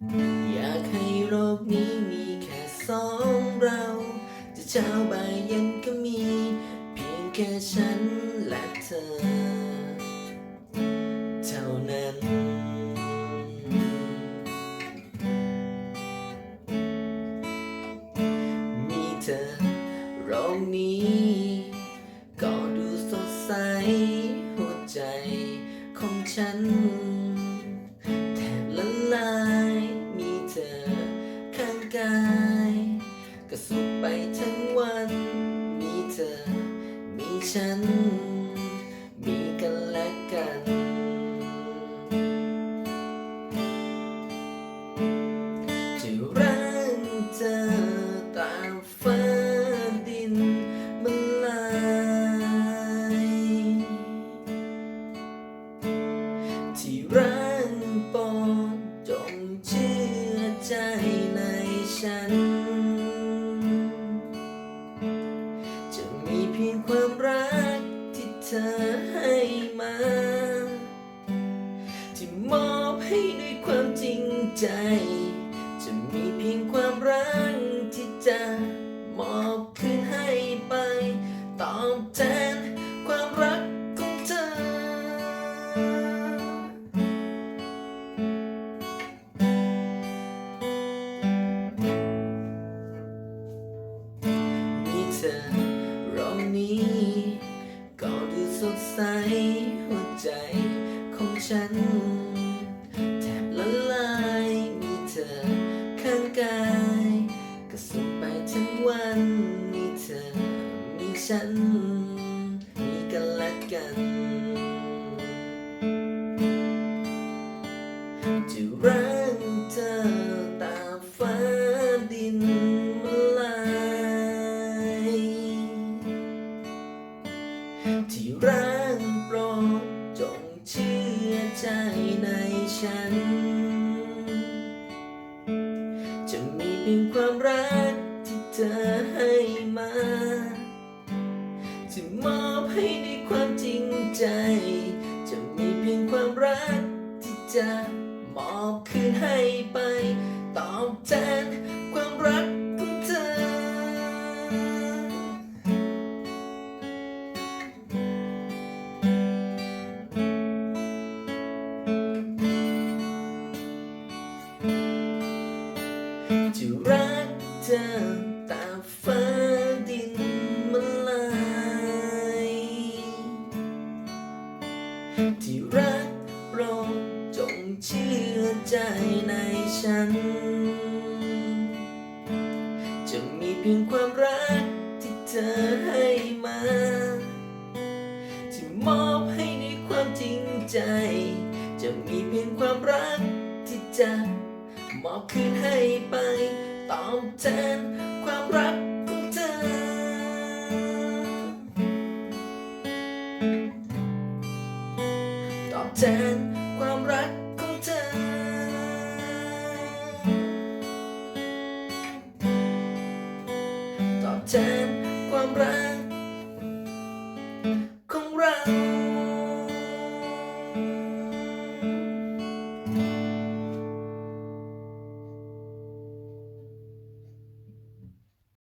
อยากให้โลกนี้มีแค่สองเรา จะเช้าบ่ายเย็นก็มี เพียงแค่ฉันและเธอ เท่านั้น มีเธอโลกนี้ ก็ดูสดใสหัวใจของฉัน แทบละลาย ทั้งวัน มีเธอ มีฉัน มีกันและกัน จะรักเธอตามฟ้าดินมันลาย ที่รักปรดจงเชื่อใจในฉัน ใจ จะมีเพียงความรักที่จะมอบคืนให้ไป ตอบแทนความรักของเธอ มีเธอรองนี้ก็ดูสดใสหัวใจของฉัน กาย ก็สุขไปทั้งวันมีเธอมีฉัน มีกันและกัน จะรักเธอตามฟ้าดินมาลายที่รักโปรดจงเชื่อใจในฉัน จะมีเพียงความรักที่เธอให้มา จะมอบให้ด้วยความจริงใจ จะมีเพียงความรักที่จะมอบคืนให้ไป จะรักเธอตาฟ้าดินมาลายที่รักโปรดจงเชื่อใจในฉัน จะมีเพียงความรักที่เธอให้มา ที่มอบให้ด้วยความจริงใจ จะมีเพียงความรักที่จะ มอบคืนให้ไป ตอบแทนความรักของเธอ ตอบแทนความรักของเธอ ตอบแทนความรัก